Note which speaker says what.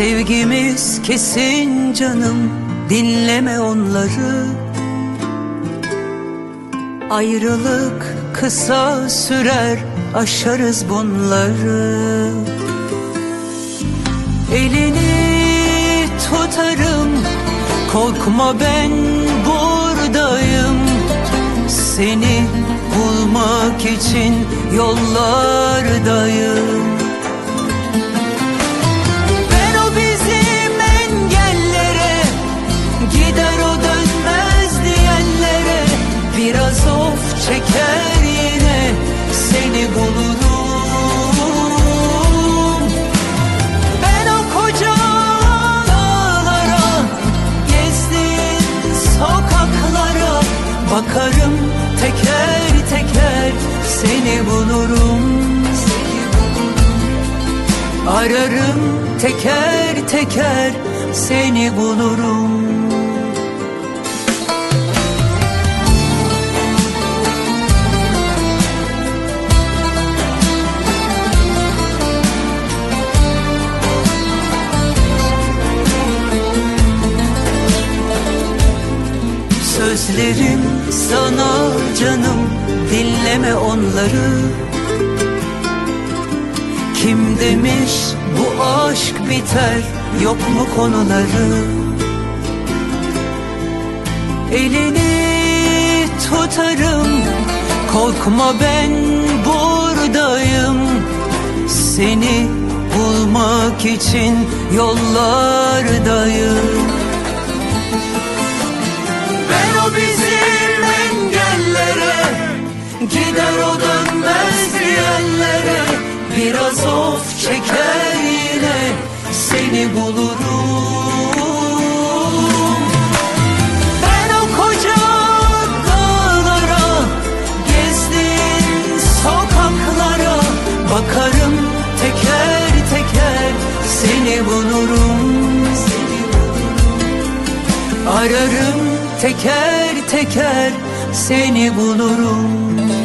Speaker 1: Sevgimiz kesin canım dinleme onları. Ayrılık kısa sürer aşarız bunları. Elini tutarım korkma ben buradayım. Seni bulmak için yollardayım çeker yine Seni bulurum. Ben o koca dağlara Gezdiğin sokaklara Bakarım. Teker teker Seni bulurum. Ararım teker teker seni bulurum Sözlerim sana canım dinleme onları. Kim demiş bu aşk biter yok mu konuları? Elini tutarım korkma ben buradayım. Seni bulmak için yollardayım Gider o dönmez diyenlere Biraz of çeker yine Seni bulurum. Ben o koca dağlara Gezdiğin sokaklara Bakarım teker teker Seni bulurum. Ararım teker teker seni bulurum